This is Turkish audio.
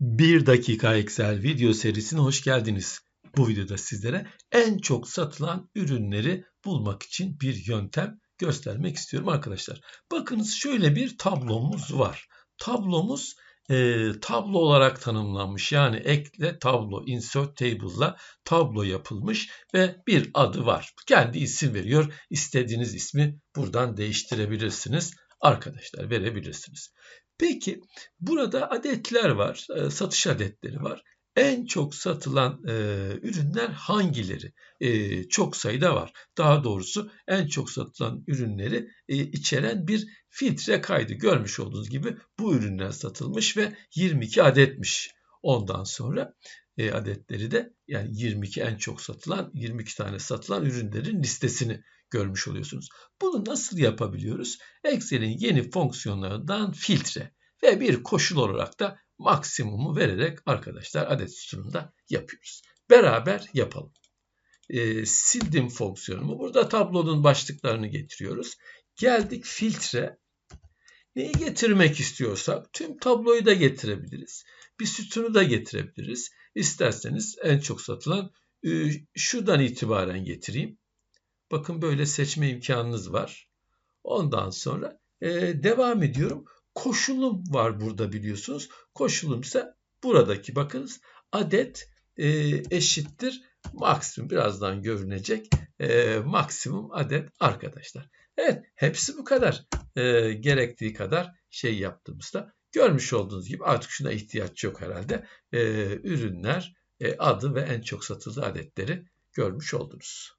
1 dakika Excel video serisine hoş geldiniz. Bu videoda sizlere en çok satılan ürünleri bulmak için bir yöntem göstermek istiyorum arkadaşlar. Bakınız şöyle bir tablomuz var. Tablomuz e, tablo olarak tanımlanmış. Yani ekle tablo, insert table'la tablo yapılmış ve bir adı var. Kendi isim veriyor. İstediğiniz ismi buradan değiştirebilirsiniz. Arkadaşlar verebilirsiniz. Peki burada adetler var, e, satış adetleri var. En çok satılan e, ürünler hangileri? E, çok sayıda var. Daha doğrusu en çok satılan ürünleri e, içeren bir filtre kaydı. Görmüş olduğunuz gibi bu ürünler satılmış ve 22 adetmiş. Ondan sonra e, adetleri de yani 22 en çok satılan 22 tane satılan ürünlerin listesini görmüş oluyorsunuz. Bunu nasıl yapabiliyoruz? Excel'in yeni fonksiyonlarından filtre ve bir koşul olarak da maksimumu vererek arkadaşlar adet sütununda yapıyoruz. Beraber yapalım. E, sildim fonksiyonumu. Burada tablonun başlıklarını getiriyoruz. Geldik filtre. Neyi getirmek istiyorsak tüm tabloyu da getirebiliriz. Bir sütunu da getirebiliriz. İsterseniz en çok satılan e, şuradan itibaren getireyim. Bakın böyle seçme imkanınız var. Ondan sonra e, devam ediyorum. Koşulum var burada biliyorsunuz. Koşulum ise buradaki bakınız adet e, eşittir maksimum birazdan görünecek maksimum adet arkadaşlar. Evet hepsi bu kadar gerektiği kadar şey yaptığımızda görmüş olduğunuz gibi artık şuna ihtiyaç yok herhalde. E, ürünler e, adı ve en çok satıldığı adetleri görmüş oldunuz.